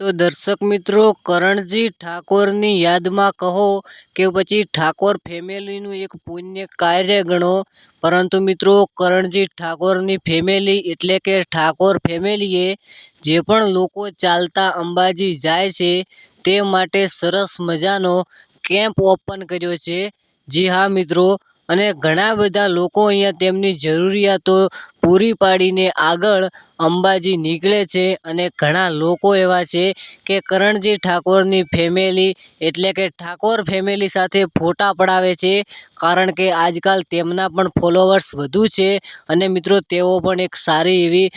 તો દર્શક મિત્રો, કરણજી ઠાકોરની યાદમાં કહો કે પછી ઠાકોર ફેમિલીનું એક પુણ્ય કાર્ય ગણો. પરંતુ મિત્રો, કરણજી ઠાકોરની ફેમિલી એટલે કે ઠાકોર ફેમિલીએ જે પણ લોકો ચાલતા અંબાજી જાય છે, તે માટે સરસ મજાનો કેમ્પ ઓપન કર્યો છે. જી હા મિત્રો, અને ઘણા બધા લોકો અહીંયા તેમની જરૂરિયાતો પૂરી પાડીને આગળ અંબાજી નીકળે છે અને ઘણા લોકો એવા છે કે કરણજી ઠાકોરની ફેમિલી એટલે કે ઠાકોર ફેમિલી સાથે ફોટા પડાવે છે કારણ કે આજકાલ તેમના પણ ફોલોવર્સ વધુ છે અને મિત્રો તેઓ પણ એક સારી એવી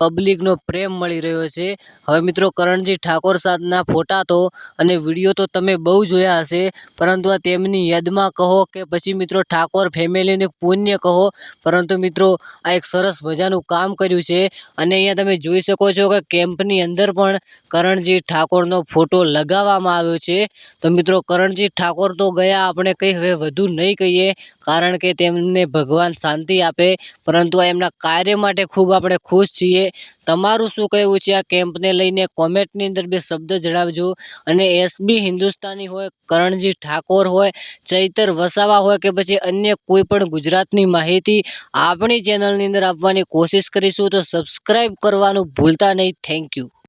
પબ્લિકનો પ્રેમ મળી રહ્યો છે. હવે મિત્રો કરણજી ઠાકોર સાથના ફોટા તો અને વીડિયો તો તમે બહુ જોયા હશે, પરંતુ આ તેમની યાદમાં કહો કે પછી મિત્રો ઠાકોર ફેમિલીને પુણ્ય કહો, પરંતુ મિત્રો આ એક સરસ મજાનું કામ કર્યું છે. અને અહીંયા તમે જોઈ શકો છો કે કેમ્પની અંદર પણ કરણજી ઠાકોરનો ફોટો લગાવવામાં આવ્યો છે. તો મિત્રો, કરણજી ઠાકોર તો ગયા આપણે કંઈ હવે વધુ નહીં કહીએ, કારણ કે તેમને ભગવાન શાંતિ આપે. પરંતુ એમના કાર્ય માટે ખૂબ આપણે ખુશ છીએ. તમારું શું કહેવું છે આ કેમ્પને લઈને? કોમેન્ટની અંદર બે શબ્દ જણાવજો. અને એસબી હિન્દુસ્તાની હોય, કરણજી ઠાકોર હોય, ચૈતર વસાવા હોય કે પછી અન્ય કોઈ પણ ગુજરાતની માહિતી આપણી ચેનલની અંદર આપવાની કોશિશ કરીશું તો સબસ્ક્રાઈબ કરવાનું ભૂલતા નહીં. Thank you